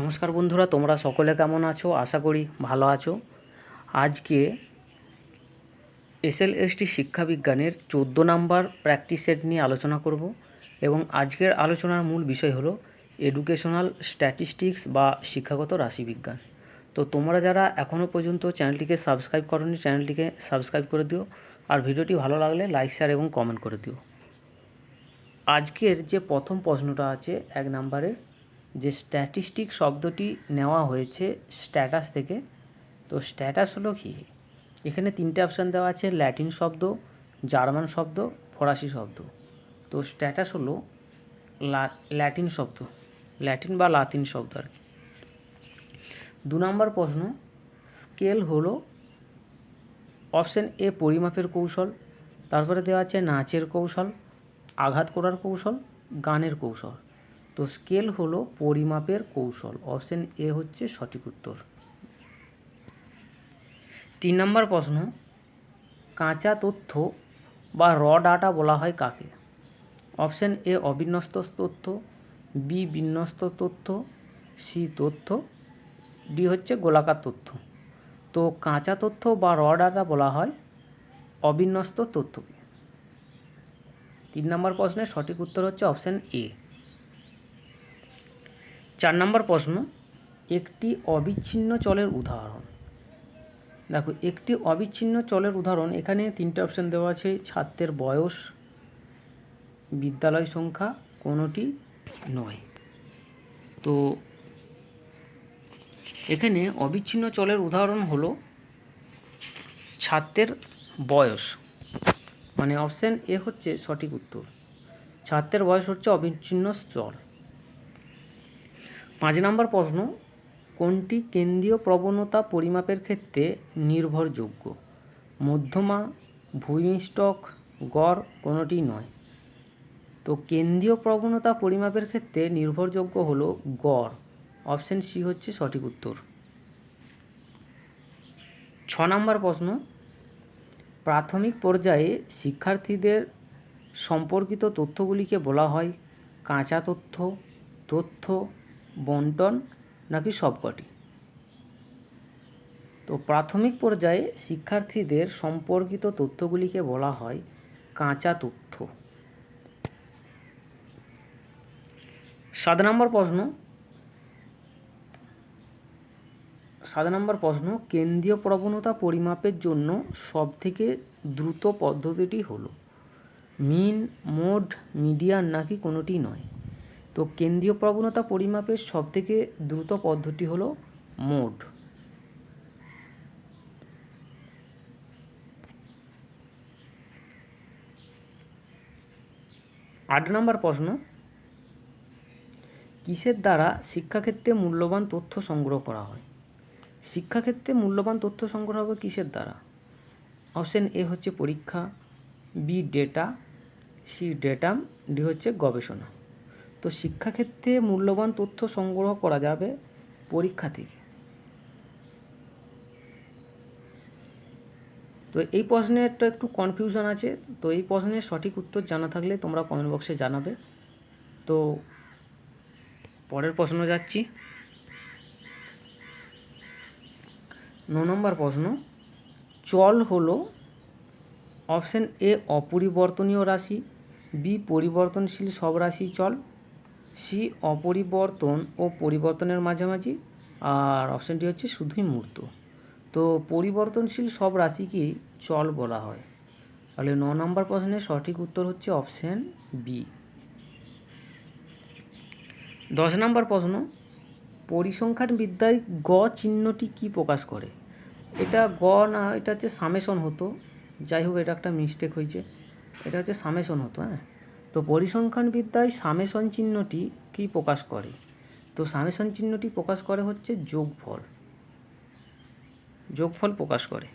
নমস্কার বন্ধুরা, তোমরা সকলে কেমন আছো? আশা করি ভালো আছো। আজকে এসএল এসটি শিক্ষাবিজ্ঞানের চোদ্দ নাম্বার প্র্যাকটিস সেট নিয়ে আলোচনা করব এবং আজকের আলোচনার মূল বিষয় হলো এডুকেশনাল স্ট্যাটিস্টিক্স বা শিক্ষাগত রাশিবিজ্ঞান। তো তোমরা যারা এখনও পর্যন্ত চ্যানেলটিকে সাবস্ক্রাইব করোনি, চ্যানেলটিকে সাবস্ক্রাইব করে দিও আর ভিডিওটি ভালো লাগলে লাইক শেয়ার এবং কমেন্ট করে দিও। আজকের যে প্রথম প্রশ্নটা আছে এক নম্বরের যে স্ট্যাটিস্টিক শব্দটি নেওয়া হয়েছে স্ট্যাটাস থেকে, তো স্ট্যাটাস হলো কি? এখানে তিনটে অপশান দেওয়া আছে ল্যাটিন শব্দ জার্মান শব্দ ফরাসি শব্দ। তো স্ট্যাটাস হলো ল্যাটিন শব্দ ল্যাটিন বা লাতিন শব্দ আর কি। দু নম্বর প্রশ্ন স্কেল হলো অপশান এ পরিমাপের কৌশল, তারপরে দেওয়া আছে নাচের কৌশল, আঘাত করার কৌশল, গানের কৌশল। তো স্কেল হলো পরিমাপের কৌশল। অপশন এ হচ্ছে সঠিক উত্তর। তিন নম্বর প্রশ্ন, কাঁচা তথ্য বা র ডাটা বলা হয় কাকে? অপশন এ অবিন্যস্ত তথ্য বি বিন্যস্ত তথ্য সি তথ্য ডি হচ্ছে গোলাকার তথ্য। তো কাঁচা তথ্য বা র ডাটা বলা হয় অবিন্যস্ত তথ্যকে। তিন নম্বর প্রশ্নের সঠিক উত্তর হচ্ছে অপশন এ চার নম্বর প্রশ্ন, একটি অবিচ্ছিন্ন চলের উদাহরণ। দেখো, একটি অবিচ্ছিন্ন চলের উদাহরণ, এখানে তিনটে অপশান দেওয়া আছে, ছাত্রের বয়স, বিদ্যালয় সংখ্যা, কোনোটি নয়। তো এখানে অবিচ্ছিন্ন চলের উদাহরণ হলো ছাত্রের বয়স। মানে অপশান এ হচ্ছে সঠিক উত্তর। ছাত্রের বয়স হচ্ছে অবিচ্ছিন্ন চল। পাঁচ নম্বর প্রশ্ন, কোনটি কেন্দ্রীয় প্রবণতা পরিমাপের ক্ষেত্রে নির্ভরযোগ্য? মধ্যমা ভূমিষ্ঠক গড় কোনোটি নয়। তো কেন্দ্রীয় প্রবণতা পরিমাপের ক্ষেত্রে নির্ভরযোগ্য হল গড়। অপশন সি হচ্ছে সঠিক উত্তর। ছ নম্বর প্রশ্ন, প্রাথমিক পর্যায়ে শিক্ষার্থীদের সম্পর্কিত তথ্যগুলিকে বলা হয় কাঁচা তথ্য তথ্য বন্টন নাকি সবকটি? তো প্রাথমিক পর্যায়ে শিক্ষার্থীদের সম্পর্কিত তথ্যগুলিকে বলা হয় কাঁচা তথ্য। সাত নম্বর প্রশ্ন। সাত নম্বর প্রশ্ন, কেন্দ্রীয় প্রবণতা পরিমাপের জন্য সবথেকে দ্রুত পদ্ধতিটি হলো, মিন, মোড, মিডিয়ান নাকি কোনোটি নয়? তো কেন্দ্রীয় প্রবণতা পরিমাপের সবথেকে দ্রুত পদ্ধতি হলো মোড। আট নম্বর প্রশ্ন, কিসের দ্বারা শিক্ষাক্ষেত্রে মূল্যবান তথ্য সংগ্রহ করা হয়? শিক্ষাক্ষেত্রে মূল্যবান তথ্য সংগ্রহ হবে কিসের দ্বারা? অপশন এ হচ্ছে পরীক্ষা, B data, C datum, D হচ্ছে গবেষণা। তো শিক্ষাক্ষেত্রে মূল্যবান তথ্য সংগ্রহ করা যাবে পরীক্ষা থেকে। তো এই প্রশ্নেরটা একটু কনফিউশন আছে। তো এই প্রশ্নের সঠিক উত্তর জানা থাকলে তোমরা কমেন্ট বক্সে জানাবে। তো পরের প্রশ্ন যাচ্ছি। ন নম্বর প্রশ্ন, চল হলো অপশন এ অপরিবর্তনীয় রাশি বি পরিবর্তনশীল সব রাশি চল। সি অপরিবর্তন ও পরিবর্তনের মাঝামাঝি, আর অপশানটি হচ্ছে শুধুই মূর্ত। তো পরিবর্তনশীল সব রাশিকেই চল বলা হয়। তাহলে ন নম্বর প্রশ্নের সঠিক উত্তর হচ্ছে অপশান বি। দশ নম্বর প্রশ্ন, পরিসংখ্যান বিদ্যায় গ চিহ্নটি কি প্রকাশ করে? এটা গ না, এটা হচ্ছে সামেশন হতো। যাই হোক, এটা একটা মিস্টেক হয়েছে। এটা হচ্ছে সামেশন হতো হ্যাঁ। তো পরিসংখ্যান বিদ্যায় সামেশন চিহ্নটি কি প্রকাশ করে? তো সামেশন চিহ্নটি প্রকাশ করে হচ্ছে যোগফল। যোগফল প্রকাশ করে।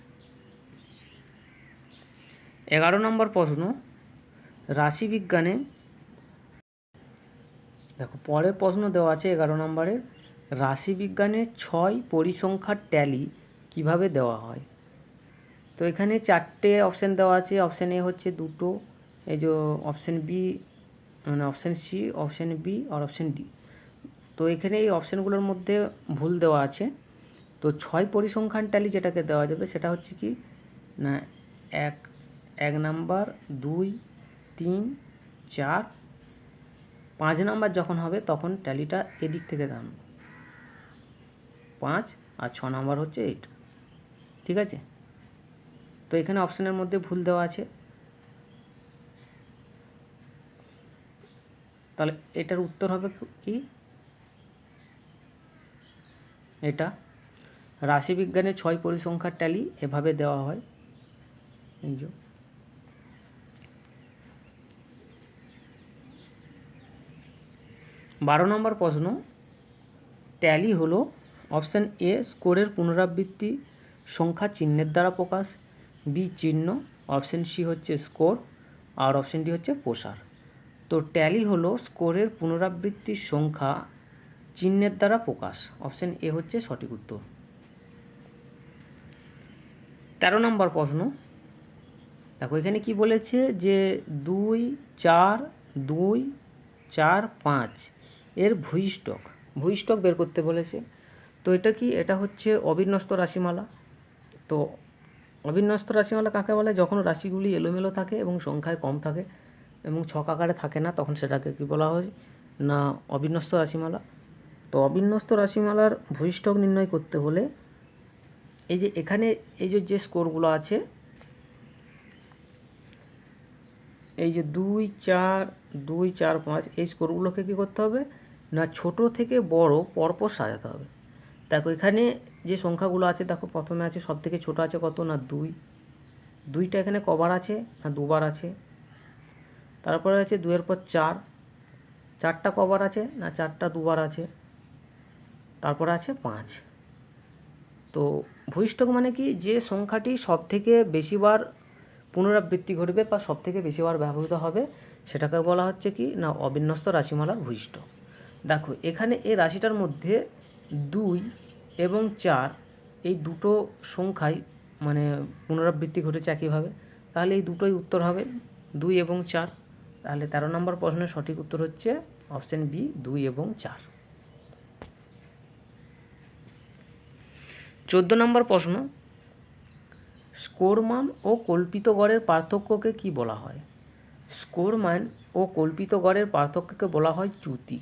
এগারো নম্বর প্রশ্ন, রাশিবিজ্ঞানে, দেখো পরের প্রশ্ন দেওয়া আছে এগারো নম্বরের রাশিবিজ্ঞানের ছয় পরিসংখ্যার ট্যালি কীভাবে দেওয়া হয়? তো এখানে চারটে অপশান দেওয়া আছে, অপশান এ হচ্ছে দুটো এই যে অপশান বি মানে অপশান সি অপশান বি আর অপশান ডি তো এখানে এই অপশানগুলোর মধ্যে ভুল দেওয়া আছে। তো ছয় পরিসংখ্যান ট্যালি যেটাকে দেওয়া যাবে সেটা হচ্ছে কি, না, এক এক নাম্বার, দুই, তিন, চার, পাঁচ নাম্বার যখন হবে তখন ট্যালিটা এদিক থেকে দাম পাঁচ আর ছ নাম্বার হচ্ছে এইটা ঠিক আছে? তো এখানে অপশানের মধ্যে ভুল দেওয়া আছে। তাহলে এটার উত্তর হবে কি? এটা। রাশিবিজ্ঞানের ছয় পরিসংখ্যার ট্যালি এভাবে দেওয়া হয়। এই যে। বারো নম্বর প্রশ্ন। ট্যালি হলো অপশান এ স্কোরের পুনরাবৃত্তি সংখ্যা চিহ্নের দ্বারা প্রকাশ, বি চিহ্ন, অপশান সি হচ্ছে স্কোর, আর অপশান ডি হচ্ছে প্রসার। তো ট্যালি হলো স্কোরের পুনরাবৃত্তির সংখ্যা চিহ্নের দ্বারা প্রকাশ। অপশান এ হচ্ছে সঠিক উত্তর। তেরো নম্বর প্রশ্ন। দেখো, এখানে কি বলেছে যে দুই, চার দুই, চার, পাঁচ এর ভূইষ্ঠক ভূইষ্ঠক বের করতে বলেছে। তো এটা কি? এটা হচ্ছে অবিন্যস্ত রাশিমালা। তো অবিন্যস্ত রাশিমালা কাকে বলে? যখন রাশিগুলি এলোমেলো থাকে এবং সংখ্যায় কম থাকে এবং ছক আকারে থাকে না, তখন সেটাকে কি বলা হয়? না, অবিন্যস্ত রাশিমালা। তো অবিন্যস্ত রাশিমালার ভূষ্ঠক নির্ণয় করতে হলে এই যে এখানে এই যে যে স্কোরগুলো আছে, এই যে দুই, চার দুই, চার, পাঁচ, এই স্কোরগুলোকে কী করতে হবে? না, ছোট থেকে বড় পরপর সাজাতে হবে। দেখো, এখানে যে সংখ্যাগুলো আছে, দেখো, প্রথমে আছে সব থেকে ছোটো আছে কত? না, দুই। দুইটা এখানে কবার আছে, না, দুবার আছে? তারপরে আছে দুইয়ের পর চার। চারটা কবার আছে না চারটা দুবার আছে? তারপরে আছে পাঁচ। তো ভূইষ্ঠক মানে কি? যে সংখ্যাটি সব থেকে বেশিবার পুনরাবৃত্তি ঘটবে বা সব থেকে বেশিবার ব্যবহৃত হবে, সেটাকে বলা হচ্ছে কি? না, অবিন্যস্ত রাশিমালার ভূইষ্ঠ। দেখো, এখানে এই রাশিটার মধ্যে দুই এবং চার, এই দুটো সংখ্যাই মানে পুনরাবৃত্তি ঘটেছে একইভাবে। তাহলে এই দুটোই উত্তর হবে। দুই এবং চার। তাহলে তেরো নম্বর প্রশ্নের সঠিক উত্তর হচ্ছে অপশান বি, দুই এবং চার। চোদ্দ নম্বর প্রশ্ন স্কোর মান ও কল্পিত গড়ের পার্থক্যকে কি বলা হয়? স্কোর মান ও কল্পিত গড়ের পার্থক্যকে বলা হয় চ্যুতি।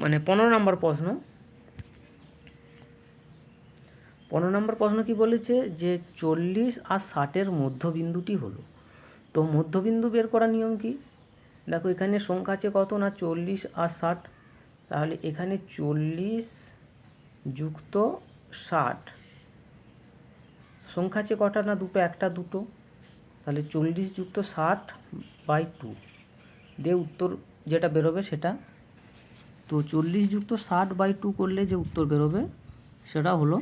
মানে পনেরো নম্বর প্রশ্ন পনেরো নম্বর প্রশ্ন কি বলেছে যে চল্লিশ আর ষাটের মধ্যবিন্দুটি হলো। তো মধ্যবিন্দু বের করার নিয়ম কি? দেখো এখানে সংখ্যা আছে কত না? চল্লিশ আর ষাট। তাহলে এখানে চল্লিশ যুক্ত ষাট। সংখ্যা আছে কটা না দুটো? একটা দুটো। তাহলে চল্লিশ যুক্ত ষাট বাই টু। দিয়ে উত্তর যেটা বেরোবে সেটা। তো চল্লিশ যুক্ত ষাট বাই টু করলে যে উত্তর বেরোবে সেটা হলো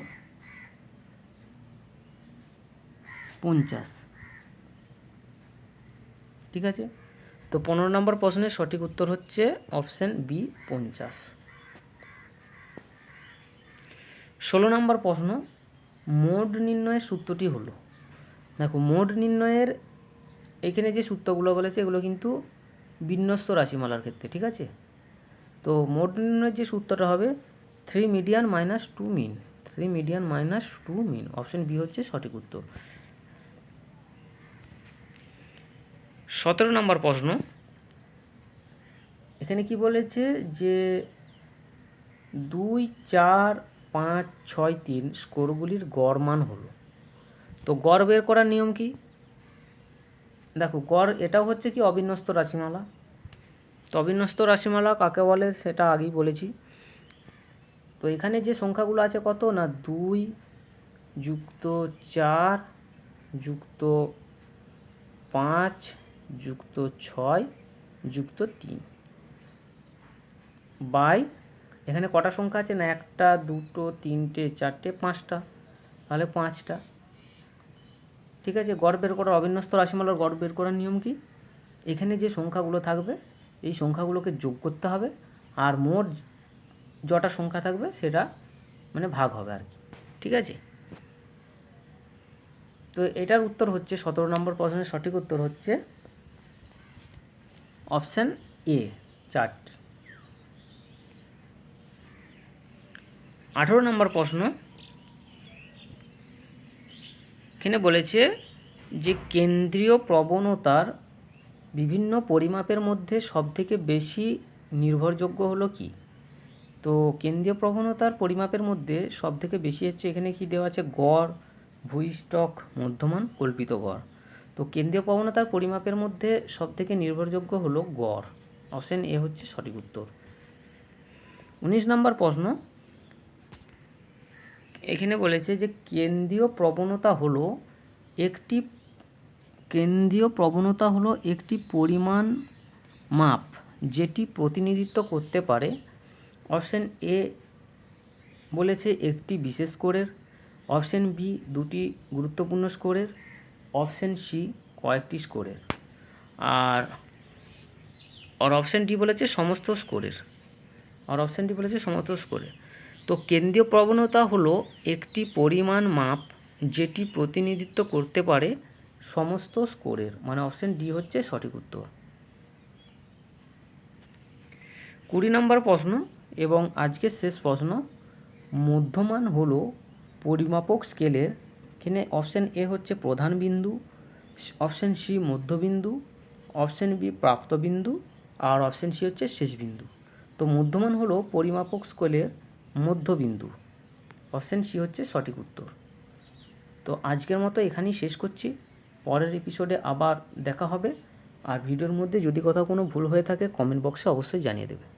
পঞ্চাশ। ঠিক আছে? তো পনেরো নম্বর প্রশ্নের সঠিক উত্তর হচ্ছে অপশান বি পঞ্চাশ। ষোলো নম্বর প্রশ্ন, মোড নির্ণয়ের সূত্রটি হলো। দেখো, মোড নির্ণয়ের এখানে যে সূত্রগুলো বলেছে, এগুলো কিন্তু বিন্যস্ত রাশিমালার ক্ষেত্রে, ঠিক আছে? তো মোড নির্ণয়ের যে সূত্রটা হবে three median minus two mean three median minus two mean option B হচ্ছে সঠিক উত্তর। সতেরো নম্বর প্রশ্ন। এখানে কি বলেছে যে দুই চার পাঁচ ছয় তিন স্কোরগুলির গড় মান হলো। তো গড় বের করার নিয়ম কি? দেখো, গড় এটাও হচ্ছে কি অবিন্যস্ত রাশিমালা। তো অবিন্যস্ত রাশিমালা কাকে বলে সেটা আগেই বলেছি। তো এখানে যে সংখ্যাগুলো আছে কত? না, দুই যুক্ত চার যুক্ত পাঁচ যুক্ত ছয়, যুক্ত তিন। বাই, এখানে কটা সংখ্যা আছে না? একটা, দুটো, তিনটে, চারটে, পাঁচটা। তাহলে পাঁচটা। ঠিক আছে, গড় বের করার অবিন্যস্ত রাশিমালার গড় বের করার নিয়ম কি? এখানে যে সংখ্যাগুলো থাকবে, এই সংখ্যাগুলোকে যোগ করতে হবে, আর মোট যটা সংখ্যা থাকবে, সেটা মানে ভাগ হবে আর কি। ঠিক আছে? তো এটার উত্তর হচ্ছে, সতেরো নম্বর প্রশ্নের সঠিক উত্তর হচ্ছে অপশান এ, চারটি। আঠেরো নম্বর প্রশ্ন। এখানে বলেছে যে কেন্দ্রীয় প্রবণতার বিভিন্ন পরিমাপের মধ্যে সবথেকে বেশি নির্ভরযোগ্য হলো কি? তো কেন্দ্রীয় প্রবণতার পরিমাপের মধ্যে সবথেকে বেশি হচ্ছে এখানে কি দেওয়া আছে? গড় ভূইস্টক মধ্যমান, কল্পিত গড়। তো কেন্দ্রীয় প্রবণতার পরিমাপের মধ্যে সবথেকে নির্ভরযোগ্য হলো গড়। অপশন এ হচ্ছে সঠিক উত্তর। উনিশ নম্বর প্রশ্ন। এখানে বলেছে যে কেন্দ্রীয় প্রবণতা হলো একটি, কেন্দ্রীয় প্রবণতা হলো একটি পরিমাণ মাপ যেটি প্রতিনিধিত্ব করতে পারে। অপশন এ বলেছে একটি বিশেষ স্কোরের। অপশন বি দুটি গুরুত্বপূর্ণ স্কোরের। অপশন সি কয়েকটি স্কোরের। আর আর অপশন ডি বলেছে সমস্ত স্কোরের। আর অপশন ডি বলেছে সমস্ত স্কোরের। তো কেন্দ্রীয় প্রবণতা হলো একটি পরিমাণ মাপ যেটি প্রতিনিধিত্ব করতে পারে সমস্ত স্কোরের। মানে অপশন ডি হচ্ছে সঠিক উত্তর। কুড়ি নম্বর প্রশ্ন এবং আজকের শেষ প্রশ্ন, মধ্যমান হলো পরিমাপক স্কেলের এখানে অপশন এ হচ্ছে প্রধান বিন্দু অপশন সি মধ্যবিন্দু অপশন বি প্রাপ্ত বিন্দু আর অপশন সি হচ্ছে শেষ বিন্দু তো মধ্যমান হলো পরিমাপক স্কেলের মধ্যবিন্দু। অপশন সি হচ্ছে সঠিক উত্তর। তো আজকের মতো এখানেই শেষ করছি। পরের এপিসোডে আবার দেখা হবে। আর ভিডিওর মধ্যে যদি কোথাও কোনো ভুল হয়ে থাকে কমেন্ট বক্সে অবশ্যই জানিয়ে দেবে।